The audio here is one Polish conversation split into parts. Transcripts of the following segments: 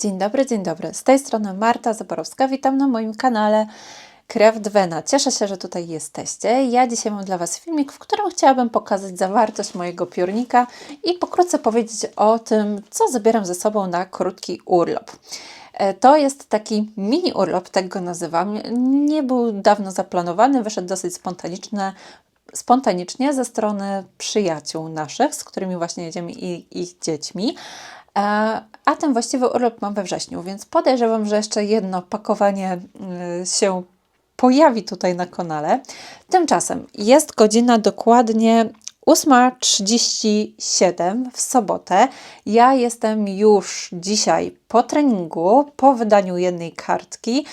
Dzień dobry, dzień dobry. Z tej strony Marta Zaborowska. Witam na moim kanale Krew. Cieszę się, że tutaj jesteście. Ja dzisiaj mam dla Was filmik, w którym chciałabym pokazać zawartość mojego piórnika i pokrótce powiedzieć o tym, co zabieram ze sobą na krótki urlop. E, To jest taki mini urlop, tak go nazywam. Nie był dawno zaplanowany, wyszedł dosyć spontaniczne, spontanicznie ze strony przyjaciół naszych, z którymi właśnie jedziemy i ich dziećmi. E, A ten właściwy urlop mam we wrześniu, więc podejrzewam, że jeszcze jedno pakowanie y, się pojawi tutaj na kanale. Tymczasem jest godzina dokładnie 8.37 w sobotę. Ja jestem już dzisiaj po treningu, po wydaniu jednej kartki.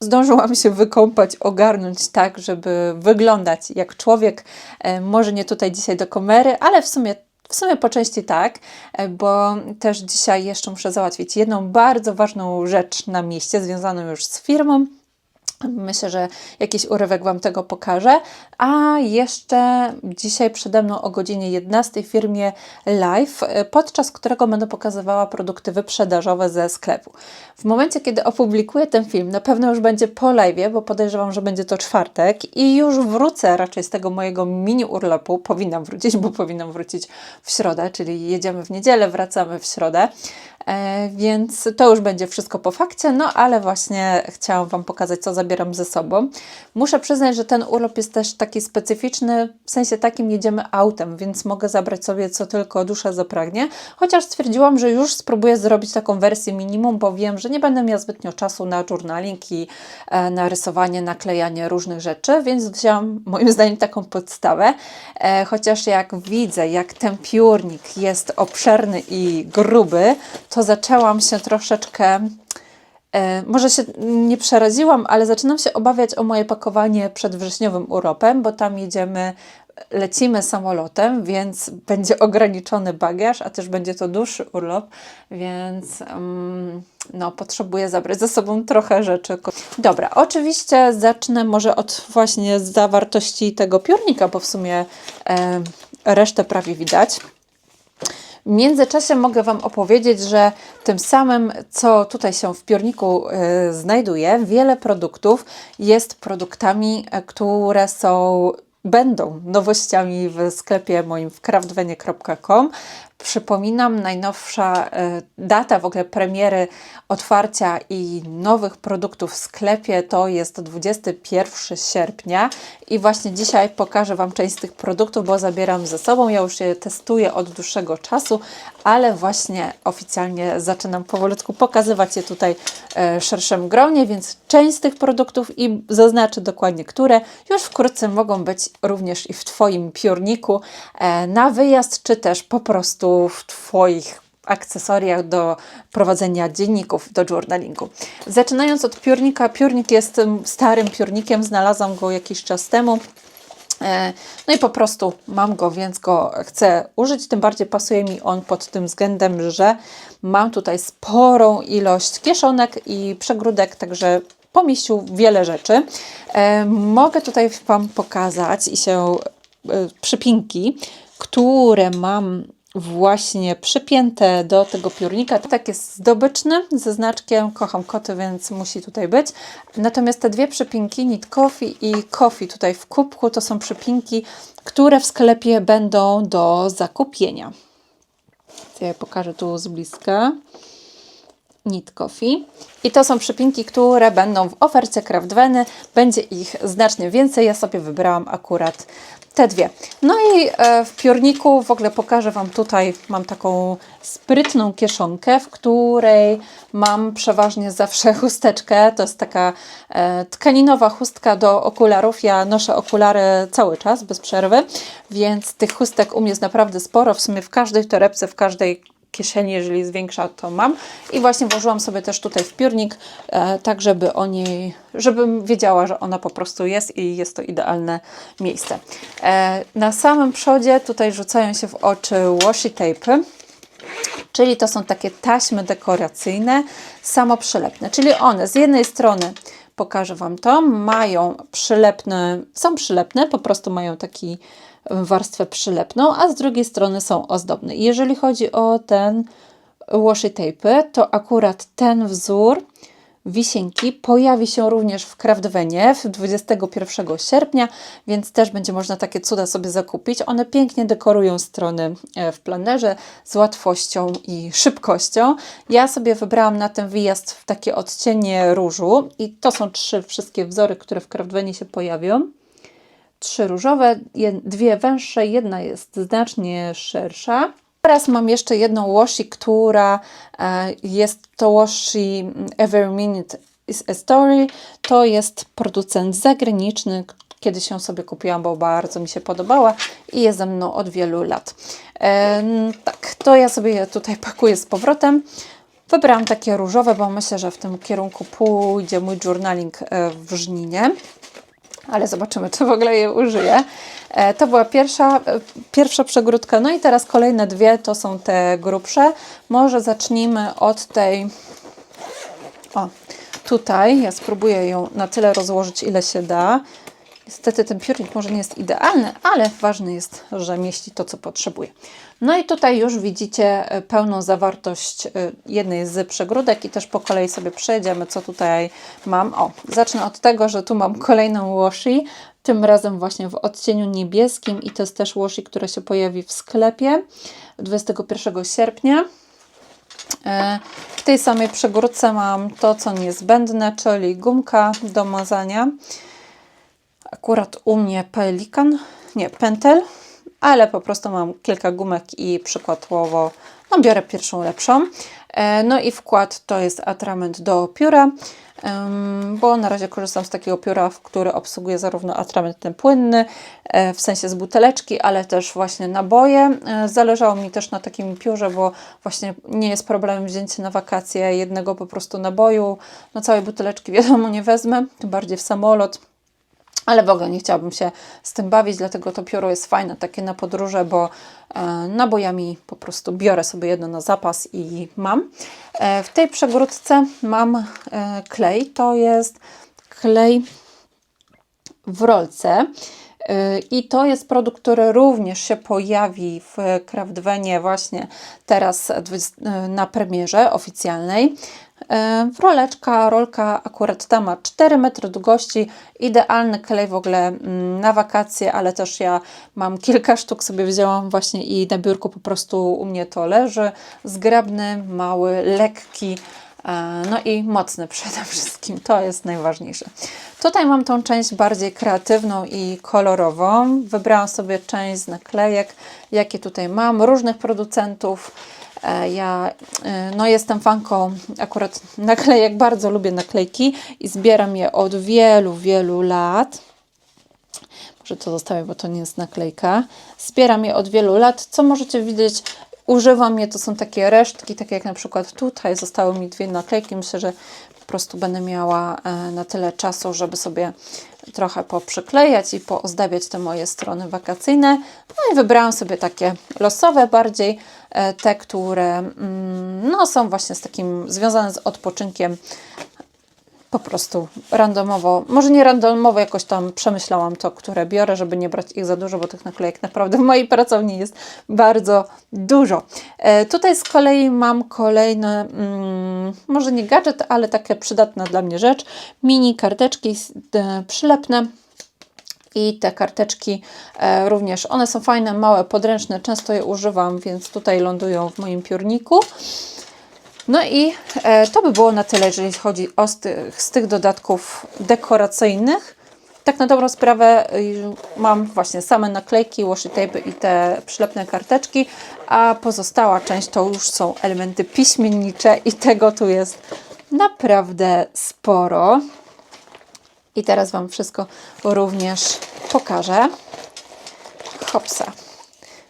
Zdążyłam się wykąpać, ogarnąć tak, żeby wyglądać jak człowiek. E, Może nie tutaj dzisiaj do kamery, ale w sumie w sumie po części tak, e, bo też dzisiaj jeszcze muszę załatwić jedną bardzo ważną rzecz na mieście, związaną już z firmą. Myślę, że jakiś urywek Wam tego pokażę. A jeszcze dzisiaj przede mną o godzinie 11 w firmie live, e, podczas którego będę pokazywała produkty wyprzedażowe ze sklepu. W momencie, kiedy opublikuję ten film, na pewno już będzie po live, bo podejrzewam, że będzie to czwartek i już wrócę raczej z tego mojego mini urlopu. Powinnam wrócić, bo powinnam wrócić w środę, czyli jedziemy w niedzielę, wracamy w środę. E, więc to już będzie wszystko po fakcie, no ale właśnie chciałam Wam pokazać, co zabieram ze sobą. Muszę przyznać, że ten urlop jest też taki specyficzny, w sensie takim jedziemy autem, więc mogę zabrać sobie co tylko dusza zapragnie, chociaż stwierdziłam, że już spróbuję zrobić taką wersję minimum, bo wiem, że nie będę miała zbytnio czasu na journaling i e, na rysowanie, naklejanie różnych rzeczy, więc wzięłam moim zdaniem taką podstawę, e, chociaż jak widzę, jak ten piórnik jest obszerny i gruby, to zaczęłam się troszeczkę. E, może się nie przeraziłam, ale zaczynam się obawiać o moje pakowanie przed wrześniowym urlopem, bo tam jedziemy, lecimy samolotem, więc będzie ograniczony bagaż, a też będzie to dłuższy urlop, więc mm, no, potrzebuję zabrać ze sobą trochę rzeczy. Dobra, oczywiście zacznę może od właśnie zawartości tego piórnika, bo w sumie e, resztę prawie widać. W międzyczasie mogę Wam opowiedzieć, że tym samym, co tutaj się w piórniku y, znajduje, wiele produktów jest produktami, y, które są będą nowościami w sklepie moim w craftwenie.com. Przypominam, najnowsza y, data w ogóle premiery otwarcia i nowych produktów w sklepie to jest 21 sierpnia i właśnie dzisiaj pokażę Wam część z tych produktów, bo zabieram ze sobą. Ja już je testuję od dłuższego czasu, ale właśnie oficjalnie zaczynam powolutku pokazywać je tutaj e, szerszym gronie, więc część z tych produktów i zaznaczę dokładnie, które już wkrótce mogą być również i w Twoim piórniku e, na wyjazd, czy też po prostu w Twoich akcesoriach do prowadzenia dzienników, do journalingu. Zaczynając od piórnika, piórnik jest starym piórnikiem, znalazłam go jakiś czas temu. E, No i po prostu mam go, więc go chcę użyć. Tym bardziej pasuje mi on pod tym względem, że mam tutaj sporą ilość kieszonek i przegródek, także pomieścił wiele rzeczy. E, Mogę tutaj Wam pokazać i się e, przypinki, które mam właśnie przypięte do tego piórnika. Tak jest zdobyczny ze znaczkiem. Kocham koty, więc musi tutaj być. Natomiast te dwie przypinki, Knit Coffee i Coffee tutaj w kubku, to są przypinki, które w sklepie będą do zakupienia. Ja je pokażę tu z bliska. Knit Coffee. I to są przypinki, które będą w ofercie Craftweny. Będzie ich znacznie więcej. Ja sobie wybrałam akurat te dwie. No i e, w piórniku w ogóle pokażę Wam tutaj, mam taką sprytną kieszonkę, w której mam przeważnie zawsze chusteczkę. To jest taka e, tkaninowa chustka do okularów. Ja noszę okulary cały czas, bez przerwy, więc tych chustek u mnie jest naprawdę sporo. W sumie w każdej torebce, w każdej kieszeni, jeżeli jest większa, to mam. I właśnie włożyłam sobie też tutaj w piórnik, e, tak żeby o niej, żebym wiedziała, że ona po prostu jest i jest to idealne miejsce. E, na samym przodzie tutaj rzucają się w oczy washi tape. Czyli to są takie taśmy dekoracyjne, samoprzylepne. Czyli one z jednej strony, pokażę Wam to, mają przylepne, są przylepne, po prostu mają taki warstwę przylepną, a z drugiej strony są ozdobne. Jeżeli chodzi o ten washi tape, to akurat ten wzór wisienki pojawi się również w Craftwenie w 21 sierpnia, więc też będzie można takie cuda sobie zakupić. One pięknie dekorują strony e, w planerze z łatwością i szybkością. Ja sobie wybrałam na ten wyjazd w takie odcienie różu i to są trzy wszystkie wzory, które w Craftwenie się pojawią. Trzy różowe, dwie węższe, jedna jest znacznie szersza. Teraz mam jeszcze jedną washi, która e, jest to washi Every Minute is a Story. To jest producent zagraniczny. Kiedyś ją sobie kupiłam, bo bardzo mi się podobała i jest ze mną od wielu lat. E, tak, to ja sobie je tutaj pakuję z powrotem. Wybrałam takie różowe, bo myślę, że w tym kierunku pójdzie mój journaling e, w Żninie ale zobaczymy, czy w ogóle je użyję. E, to była pierwsza, e, pierwsza przegródka, no i teraz kolejne dwie to są te grubsze. Może zacznijmy od tej, o, tutaj, ja spróbuję ją na tyle rozłożyć, ile się da. Niestety ten piórnik może nie jest idealny, ale ważne jest, że mieści to, co potrzebuje. No i tutaj już widzicie e, pełną zawartość e, jednej z przegródek i też po kolei sobie przejdziemy, co tutaj mam. O, zacznę od tego, że tu mam kolejną washi, tym razem właśnie w odcieniu niebieskim i to jest też washi, które się pojawi w sklepie 21 sierpnia. E, w tej samej przegródce mam to, co niezbędne, czyli gumka do mazania akurat u mnie pelikan, nie, pentel, ale po prostu mam kilka gumek i przykładowo no, biorę pierwszą lepszą. E, no i wkład to jest atrament do pióra, bo na razie korzystam z takiego pióra, który obsługuje zarówno atrament ten płynny, e, w sensie z buteleczki, ale też właśnie naboje. E, zależało mi też na takim piórze, bo właśnie nie jest problemem wzięcie na wakacje jednego po prostu naboju. No całej buteleczki wiadomo nie wezmę, tym bardziej w samolot ale w ogóle nie chciałabym się z tym bawić, dlatego to pióro jest fajne takie na podróże, bo e, nabojami po prostu biorę sobie jedno na zapas i mam. E, w tej przegródce mam e, klej, to jest klej w rolce. I to jest produkt, który również się pojawi w Craftwenie właśnie teraz na premierze oficjalnej. E, roleczka, rolka akurat ta ma 4 metry długości, idealny klej w ogóle mm, na wakacje, ale też ja mam kilka sztuk sobie wzięłam właśnie i na biurku po prostu u mnie to leży. Zgrabny, mały, lekki, e, no i mocny przede wszystkim, to jest najważniejsze. Tutaj mam tą część bardziej kreatywną i kolorową. Wybrałam sobie część z naklejek, jakie tutaj mam, różnych producentów. E, ja e, no, jestem fanką akurat naklejek, bardzo lubię naklejki i zbieram je od wielu, wielu lat. Może to zostawię, bo to nie jest naklejka. Zbieram je od wielu lat. Co możecie widzieć, używam je, to są takie resztki, takie jak na przykład tutaj zostały mi dwie naklejki. Myślę, że po prostu będę miała e, na tyle czasu, żeby sobie trochę poprzyklejać i poozdabiać te moje strony wakacyjne. No i wybrałam sobie takie losowe bardziej, e, te, które mm, no, są właśnie z takim związane z odpoczynkiem po prostu randomowo, może nie randomowo, jakoś tam przemyślałam to, które biorę, żeby nie brać ich za dużo, bo tych naklejek naprawdę w mojej pracowni jest bardzo dużo. E, tutaj z kolei mam kolejne, mm, może nie gadżet, ale takie przydatna dla mnie rzecz, mini karteczki e, przylepne. I te karteczki e, również, one są fajne, małe, podręczne, często je używam, więc tutaj lądują w moim piórniku. No i e, to by było na tyle, jeżeli chodzi o z tych, z tych dodatków dekoracyjnych. Tak na dobrą sprawę y, mam właśnie same naklejki, washi tape i te przylepne karteczki, a pozostała część to już są elementy piśmiennicze i tego tu jest naprawdę sporo. I teraz Wam wszystko również pokażę. Hopsa.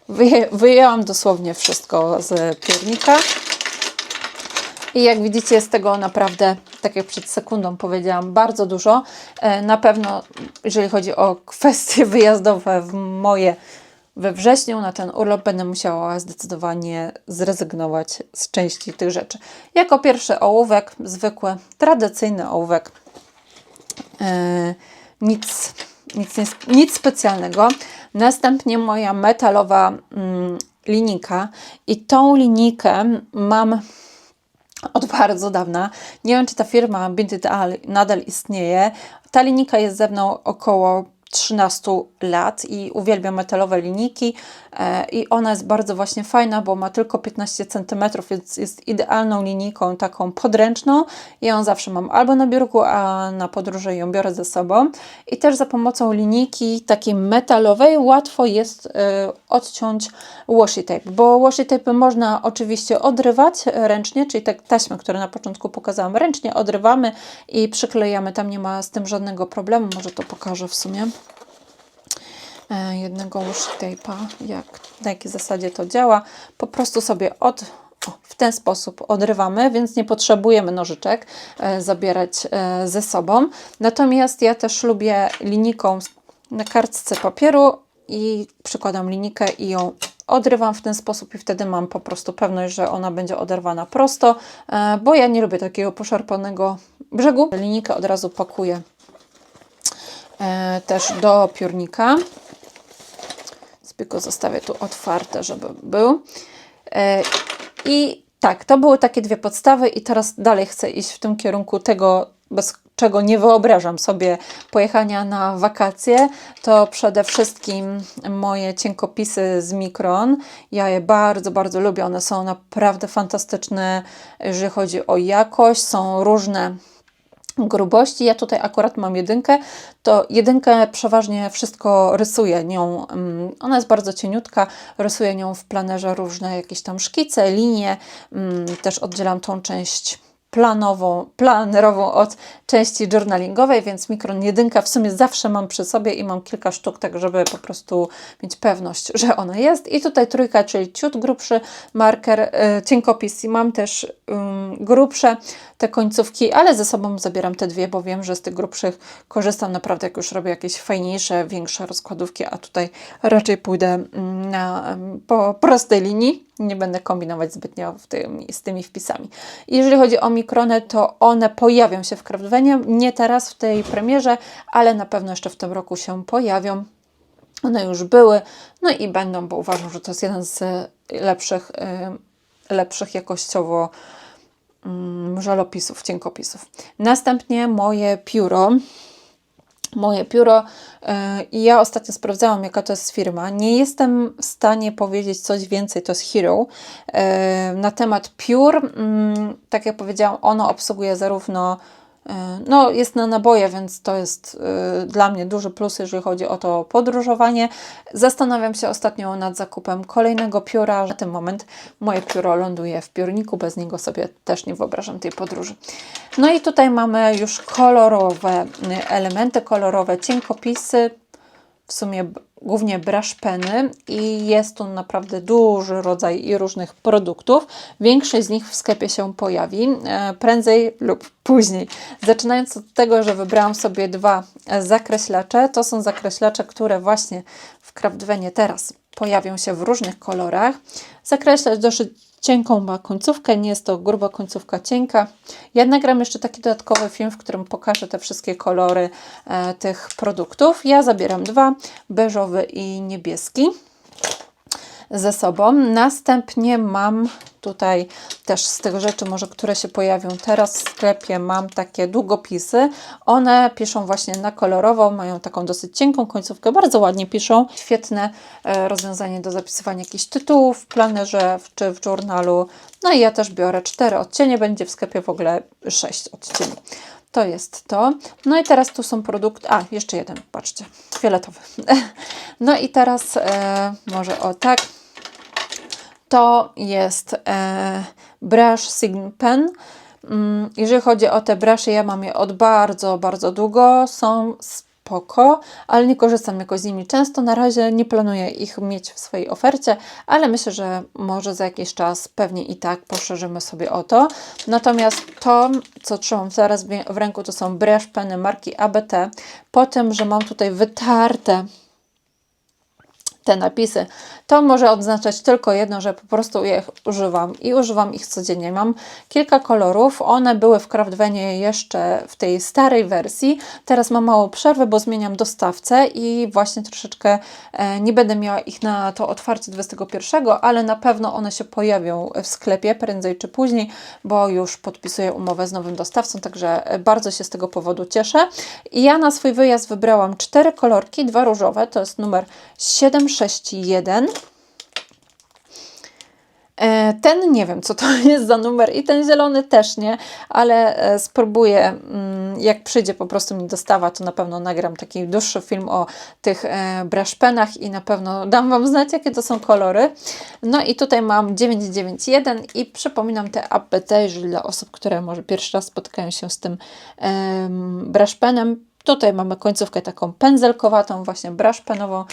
Wyje, wyjęłam dosłownie wszystko z piórnika. I jak widzicie, jest tego naprawdę, tak jak przed sekundą powiedziałam, bardzo dużo. E, na pewno, jeżeli chodzi o kwestie wyjazdowe w moje we wrześniu na ten urlop będę musiała zdecydowanie zrezygnować z części tych rzeczy. Jako pierwszy ołówek, zwykły, tradycyjny ołówek. Yy, nic, nic, nic specjalnego. Następnie moja metalowa yy, linijka i tą linijkę mam od bardzo dawna. Nie wiem, czy ta firma Binted Al nadal istnieje. Ta linijka jest ze mną około 13 lat i uwielbiam metalowe linijki e, i ona jest bardzo właśnie fajna, bo ma tylko 15 cm, więc jest idealną linijką taką podręczną i ją zawsze mam albo na biurku, a na podróży ją biorę ze sobą. I też za pomocą linijki takiej metalowej łatwo jest e, odciąć washi tape, bo washi tape można oczywiście odrywać ręcznie, czyli tak taśmy, które na początku pokazałam, ręcznie odrywamy i przyklejamy, tam nie ma z tym żadnego problemu, może to pokażę w sumie jednego washi tape'a, jak, na jakiej zasadzie to działa. Po prostu sobie od, o, w ten sposób odrywamy, więc nie potrzebujemy nożyczek e, zabierać e, ze sobą. Natomiast ja też lubię linijką na kartce papieru i przykładam linijkę i ją odrywam w ten sposób i wtedy mam po prostu pewność, że ona będzie oderwana prosto, e, bo ja nie lubię takiego poszarpanego brzegu. Linijkę od razu pakuję e, też do piórnika. Tylko zostawię tu otwarte, żeby był. E, I tak, to były takie dwie podstawy i teraz dalej chcę iść w tym kierunku tego, bez czego nie wyobrażam sobie pojechania na wakacje, to przede wszystkim moje cienkopisy z Mikron. Ja je bardzo, bardzo lubię. One są naprawdę fantastyczne, jeżeli chodzi o jakość. Są różne grubości. Ja tutaj akurat mam jedynkę, to jedynkę przeważnie wszystko rysuję nią. mm, Ona jest bardzo cieniutka, rysuję nią w planerze różne jakieś tam szkice, linie. mm, Też oddzielam tą część planową, planerową od części journalingowej, więc Mikron jedynka w sumie zawsze mam przy sobie i mam kilka sztuk, tak żeby po prostu mieć pewność, że ona jest. I tutaj trójka, czyli ciut grubszy marker, y, cienkopis i mam też grubsze te końcówki, ale ze sobą zabieram te dwie, bo wiem, że z tych grubszych korzystam naprawdę, jak już robię jakieś fajniejsze, większe rozkładówki, a tutaj raczej pójdę mm, na, po prostej linii. Nie będę kombinować zbytnio tym, z tymi wpisami. Jeżeli chodzi o mikrony, to one pojawią się w Craftvenie. Nie teraz w tej premierze, ale na pewno jeszcze w tym roku się pojawią. One już były, no i będą, bo uważam, że to jest jeden z lepszych, lepszych jakościowo mm, żelopisów, cienkopisów. Następnie moje pióro. Moje pióro y, i ja ostatnio sprawdzałam, jaka to jest firma. Nie jestem w stanie powiedzieć coś więcej, to jest Hero. Y, Na temat piór, mm, tak jak powiedziałam, ono obsługuje zarówno no, jest na naboje, więc to jest y, dla mnie duży plus, jeżeli chodzi o to podróżowanie. Zastanawiam się ostatnio nad zakupem kolejnego pióra. Na ten moment moje pióro ląduje w piórniku, bez niego sobie też nie wyobrażam tej podróży. No i tutaj mamy już kolorowe y, elementy, kolorowe cienkopisy, w sumie głównie brush peny i jest tu naprawdę duży rodzaj i różnych produktów. Większość z nich w sklepie się pojawi e, prędzej lub później. Zaczynając od tego, że wybrałam sobie dwa e, zakreślacze. To są zakreślacze, które właśnie w Craftvenie teraz pojawią się w różnych kolorach. Zakreślacz dosyć cienką ma końcówkę, nie jest to gruba końcówka cienka. Ja nagram jeszcze taki dodatkowy film, w którym pokażę te wszystkie kolory e, tych produktów. Ja zabieram dwa, beżowy i niebieski ze sobą. Następnie mam tutaj też z tych rzeczy, może które się pojawią teraz w sklepie, mam takie długopisy. One piszą właśnie na kolorowo, mają taką dosyć cienką końcówkę, bardzo ładnie piszą. Świetne e, rozwiązanie do zapisywania jakichś tytułów w planerze czy w journalu. No i ja też biorę cztery odcienie, będzie w sklepie w ogóle sześć odcieni. To jest to. No i teraz tu są produkty. A, jeszcze jeden, patrzcie, fioletowy. No i teraz e, może o tak. To jest e, brush Sign Pen. Mm, Jeżeli chodzi o te brushy, ja mam je od bardzo, bardzo długo. Są spoko, ale nie korzystam jakoś z nimi często. Na razie nie planuję ich mieć w swojej ofercie, ale myślę, że może za jakiś czas pewnie i tak poszerzymy sobie o to. Natomiast to, co trzymam teraz w w ręku, to są brush peny marki ABT. Po tym, że mam tutaj wytarte te napisy, to może oznaczać tylko jedno, że po prostu je używam i używam ich codziennie. Mam kilka kolorów, one były w Craftwenie jeszcze w tej starej wersji, teraz mam mało przerwy, bo zmieniam dostawcę i właśnie troszeczkę e, nie będę miała ich na to otwarcie 21, ale na pewno one się pojawią w sklepie prędzej czy później, bo już podpisuję umowę z nowym dostawcą, także e, bardzo się z tego powodu cieszę. I ja na swój wyjazd wybrałam cztery kolorki, dwa różowe, to jest numer 761. E, Ten nie wiem, co to jest za numer, i ten zielony też nie, ale e, spróbuję, mm, jak przyjdzie po prostu mi dostawa, to na pewno nagram taki dłuższy film o tych e, brushpenach i na pewno dam Wam znać, jakie to są kolory. No i tutaj mam 991 i przypominam te update dla osób, które może pierwszy raz spotkają się z tym em, brushpenem. Tutaj mamy końcówkę taką pędzelkowatą, właśnie brush penową,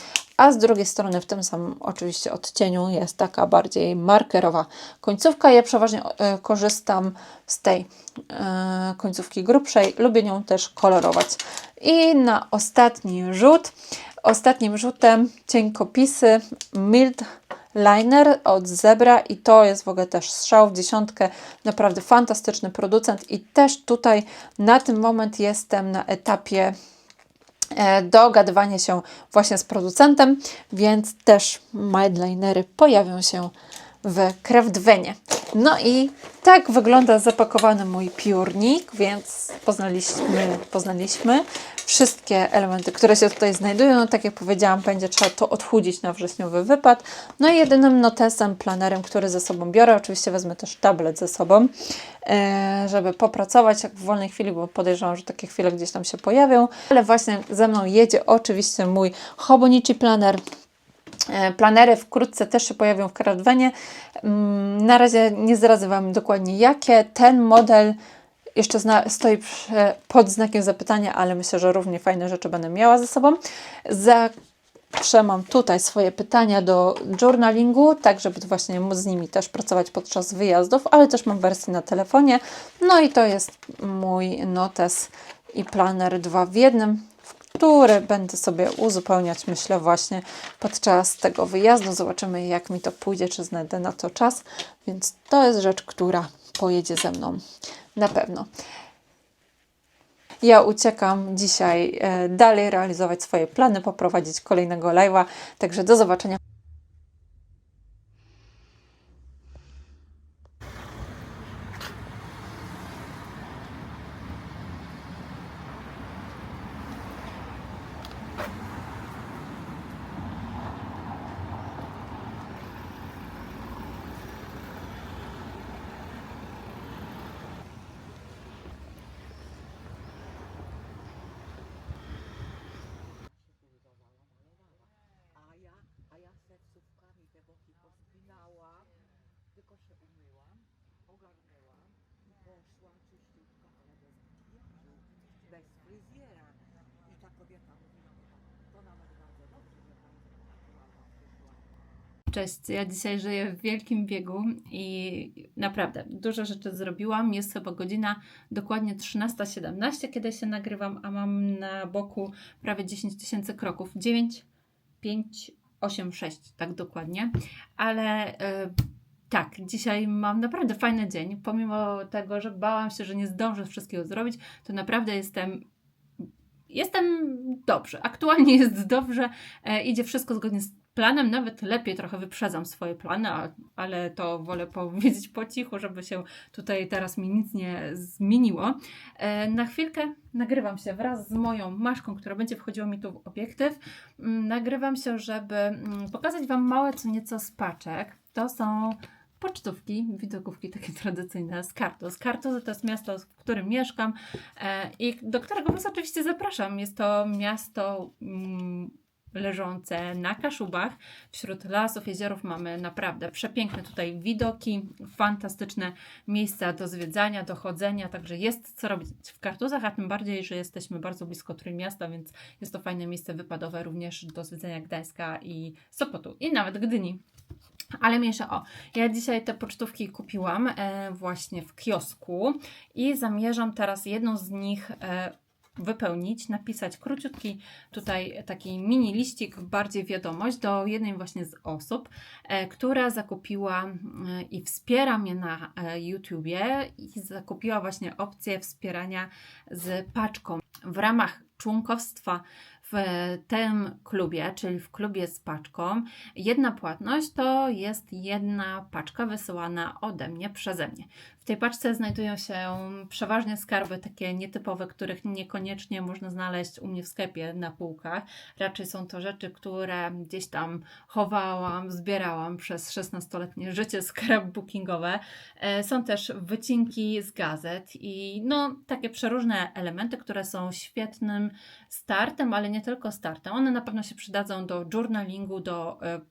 a z drugiej strony w tym samym oczywiście odcieniu jest taka bardziej markerowa końcówka. Ja przeważnie e, korzystam z tej e, końcówki grubszej, lubię nią też kolorować. I na ostatni rzut, ostatnim rzutem cienkopisy Mild Liner od Zebra i to jest w ogóle też strzał w dziesiątkę, naprawdę fantastyczny producent i też tutaj na ten moment jestem na etapie e, dogadywania się właśnie z producentem, więc też Mindlinery pojawią się w Craftwenie. No i tak wygląda zapakowany mój piórnik, więc poznaliśmy, poznaliśmy wszystkie elementy, które się tutaj znajdują. No, tak jak powiedziałam, będzie trzeba to odchudzić na wrześniowy wypad. No i jedynym notesem, planerem, który ze sobą biorę, oczywiście wezmę też tablet ze sobą, e, żeby popracować jak w wolnej chwili, bo podejrzewam, że takie chwile gdzieś tam się pojawią. Ale właśnie ze mną jedzie oczywiście mój Hobonichi Planner E, Planery wkrótce też się pojawią w Craftwenie. Mm, Na razie nie zdradzę Wam dokładnie jakie. Ten model jeszcze zna, stoi prze- pod znakiem zapytania, ale myślę, że równie fajne rzeczy będę miała ze sobą. Zawsze mam tutaj swoje pytania do journalingu, tak żeby właśnie móc z nimi też pracować podczas wyjazdów, ale też mam wersję na telefonie. No i to jest mój notes i planer dwa w jednym który będę sobie uzupełniać, myślę, właśnie podczas tego wyjazdu. Zobaczymy, jak mi to pójdzie, czy znajdę na to czas. Więc to jest rzecz, która pojedzie ze mną na pewno. Ja uciekam dzisiaj e, dalej realizować swoje plany, poprowadzić kolejnego live'a. Także do zobaczenia. A ja, a ja seksówkami te boki pospinałam, tylko się umyłam, ogarnęłam, poszłam czyściutka, ale bez makijażu, bez fryzjera. I ta kobieta mówiła mi tak, to nawet bardzo dobrze, że pani naturalna przyszła. Cześć, ja dzisiaj żyję w wielkim biegu i naprawdę dużo rzeczy zrobiłam. Jest chyba godzina dokładnie 13.17, kiedy się nagrywam, a mam na boku prawie 10 tysięcy kroków. 9, 5, 8, 6, tak dokładnie. Ale e, tak, dzisiaj mam naprawdę fajny dzień. Pomimo tego, że bałam się, że nie zdążę wszystkiego zrobić, to naprawdę jestem jestem dobrze. Aktualnie jest dobrze. E, idzie wszystko zgodnie z planem. Nawet lepiej trochę wyprzedzam swoje plany, a, ale to wolę powiedzieć po cichu, żeby się tutaj teraz mi nic nie zmieniło. E, na chwilkę nagrywam się wraz z moją maszką, która będzie wchodziła mi tu w obiektyw. Mm, Nagrywam się, żeby mm, pokazać Wam małe co nieco z paczek. To są pocztówki, widokówki takie tradycyjne z Kartos. Kartos to jest miasto, w którym mieszkam e, i do którego Was oczywiście zapraszam. Jest to miasto mm, leżące na Kaszubach. Wśród lasów, jeziorów mamy naprawdę przepiękne tutaj widoki, fantastyczne miejsca do zwiedzania, do chodzenia, także jest co robić w Kartuzach, a tym bardziej, że jesteśmy bardzo blisko Trójmiasta, więc jest to fajne miejsce wypadowe również do zwiedzania Gdańska i Sopotu i nawet Gdyni. Ale mniejsza o. Ja dzisiaj te pocztówki kupiłam e, właśnie w kiosku i zamierzam teraz jedną z nich e, wypełnić, napisać króciutki tutaj taki mini liścik, bardziej wiadomość do jednej właśnie z osób, e, która zakupiła e, i wspiera mnie na e, YouTubie i zakupiła właśnie opcję wspierania z paczką w ramach członkostwa w tym klubie, czyli w klubie z paczką, jedna płatność to jest jedna paczka wysyłana ode mnie, przeze mnie. W tej paczce znajdują się przeważnie skarby takie nietypowe, których niekoniecznie można znaleźć u mnie w sklepie na półkach. Raczej są to rzeczy, które gdzieś tam chowałam, zbierałam przez 16-letnie życie scrapbookingowe. E, Są też wycinki z gazet i no takie przeróżne elementy, które są świetnym startem, ale nie tylko startem. One na pewno się przydadzą do journalingu, do e,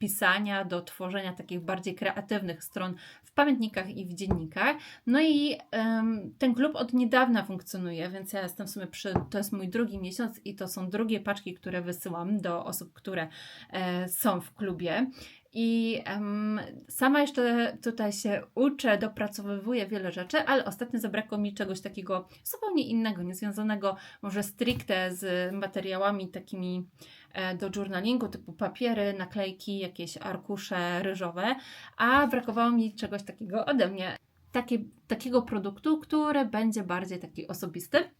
pisania, do tworzenia takich bardziej kreatywnych stron w pamiętnikach i w dziennikach. No i em, ten klub od niedawna funkcjonuje, więc ja jestem w sumie przy, to jest mój drugi miesiąc i to są drugie paczki, które wysyłam do osób, które e, są w klubie. I em, sama jeszcze tutaj się uczę, dopracowywuję wiele rzeczy, ale ostatnio zabrakło mi czegoś takiego zupełnie innego, niezwiązanego może stricte z materiałami takimi do journalingu, typu papiery, naklejki, jakieś arkusze ryżowe, a brakowało mi czegoś takiego ode mnie. Takie, takiego produktu, który będzie bardziej taki osobisty.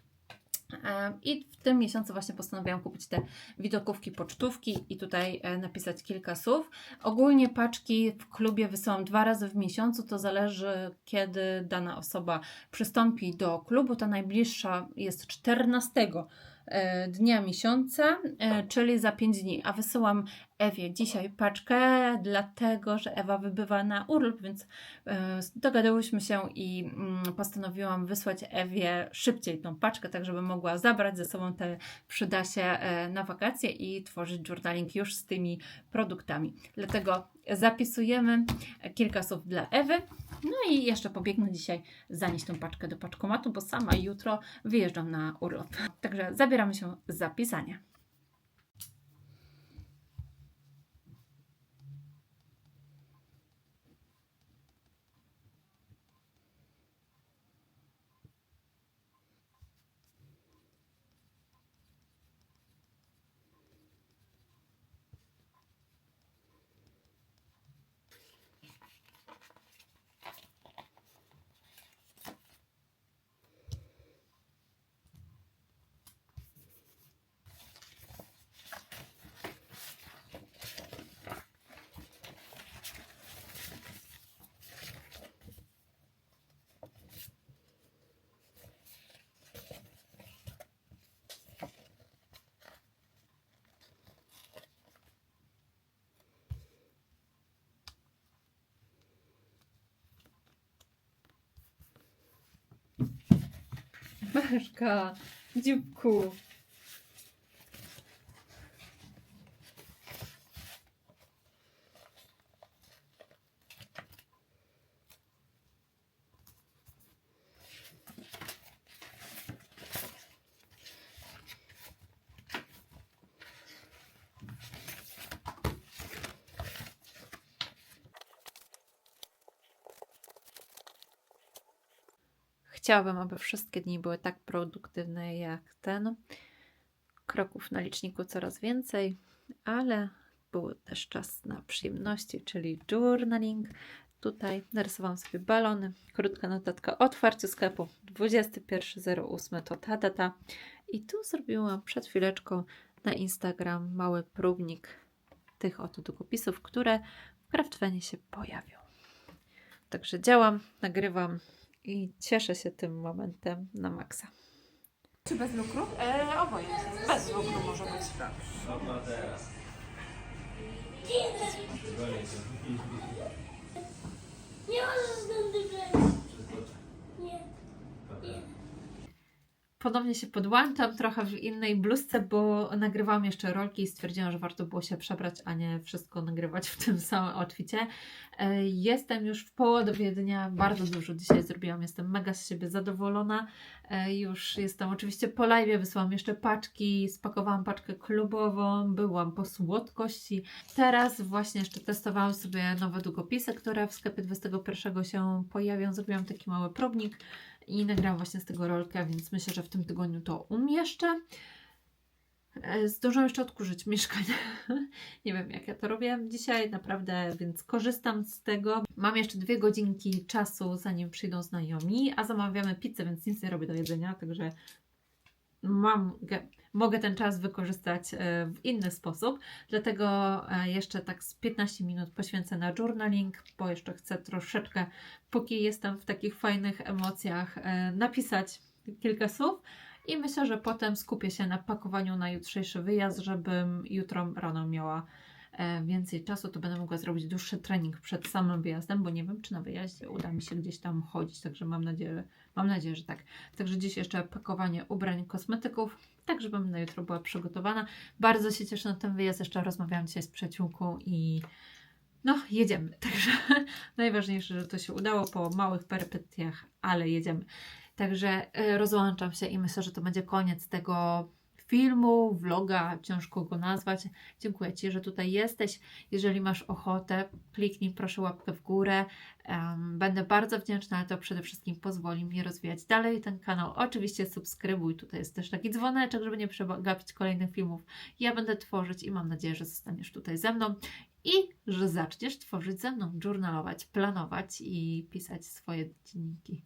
E, I w tym miesiącu właśnie postanowiłam kupić te widokówki, pocztówki i tutaj e, napisać kilka słów. Ogólnie paczki w klubie wysyłam dwa razy w miesiącu, to zależy kiedy dana osoba przystąpi do klubu. Ta najbliższa jest 14 e, dnia miesiąca, e, czyli za 5 dni, a wysyłam Ewie dzisiaj paczkę, dlatego że Ewa wybywa na urlop, więc e, dogadałyśmy się i mm, postanowiłam wysłać Ewie szybciej tą paczkę, tak żeby mogła zabrać ze sobą te przydasie na wakacje i tworzyć journaling już z tymi produktami. Dlatego zapisujemy kilka słów dla Ewy. No i jeszcze pobiegnę dzisiaj zanieść tą paczkę do paczkomatu, bo sama jutro wyjeżdżam na urlop. Także zabieramy się za pisanie. Машка, Дюбку. Chciałabym, aby wszystkie dni były tak produktywne jak ten. Kroków na liczniku coraz więcej, ale był też czas na przyjemności, czyli journaling. Tutaj narysowałam sobie balony, krótka notatka o otwarciu sklepu 21.08 to ta data. I tu zrobiłam przed chwileczką na Instagram mały próbnik tych oto długopisów, które w Craftfenie się pojawią. Także działam, nagrywam i cieszę się tym momentem na maksa. Czy bez lukru? E, obojętnie. Bez lukru może być. Nie możesz tędy wejść. Nie. Nie. Ponownie się podłączam trochę w innej bluzce, bo nagrywałam jeszcze rolki i stwierdziłam, że warto było się przebrać, a nie wszystko nagrywać w tym samym outficie. E, Jestem już w połowie dnia, bardzo dużo dzisiaj zrobiłam, jestem mega z siebie zadowolona. E, Już jestem oczywiście po live, wysłałam jeszcze paczki, spakowałam paczkę klubową, byłam po słodkości. Teraz właśnie jeszcze testowałam sobie nowe długopisy, które w sklepie 21 się pojawią. Zrobiłam taki mały próbnik i nagrałam właśnie z tego rolkę, więc myślę, że w tym tygodniu to umieszczę. E, Zdążyłam jeszcze odkurzyć mieszkanie. Nie wiem, jak ja to robię dzisiaj, naprawdę, więc korzystam z tego. Mam jeszcze dwie godzinki czasu, zanim przyjdą znajomi, a zamawiamy pizzę, więc nic nie robię do jedzenia, także mam, mogę ten czas wykorzystać e, w inny sposób. Dlatego e, jeszcze tak z 15 minut poświęcę na journaling, bo jeszcze chcę troszeczkę, póki jestem w takich fajnych emocjach, e, napisać kilka słów. I myślę, że potem skupię się na pakowaniu na jutrzejszy wyjazd, żebym jutro rano miała więcej czasu, to będę mogła zrobić dłuższy trening przed samym wyjazdem, bo nie wiem, czy na wyjaździe uda mi się gdzieś tam chodzić, także mam nadzieję, mam nadzieję, że tak. Także dziś jeszcze pakowanie ubrań, kosmetyków, tak żebym na jutro była przygotowana. Bardzo się cieszę na ten wyjazd, jeszcze rozmawiałam dzisiaj z przyjaciółką i no, jedziemy. Także najważniejsze, że to się udało po małych perypetiach, ale jedziemy. Także e, rozłączam się i myślę, że to będzie koniec tego filmu, vloga, ciężko go nazwać. Dziękuję Ci, że tutaj jesteś. Jeżeli masz ochotę, kliknij proszę łapkę w górę. Będę bardzo wdzięczna, ale to przede wszystkim pozwoli mi rozwijać dalej ten kanał. Oczywiście subskrybuj, tutaj jest też taki dzwoneczek, żeby nie przegapić kolejnych filmów. Ja będę tworzyć i mam nadzieję, że zostaniesz tutaj ze mną i że zaczniesz tworzyć ze mną, journalować, planować i pisać swoje dzienniki.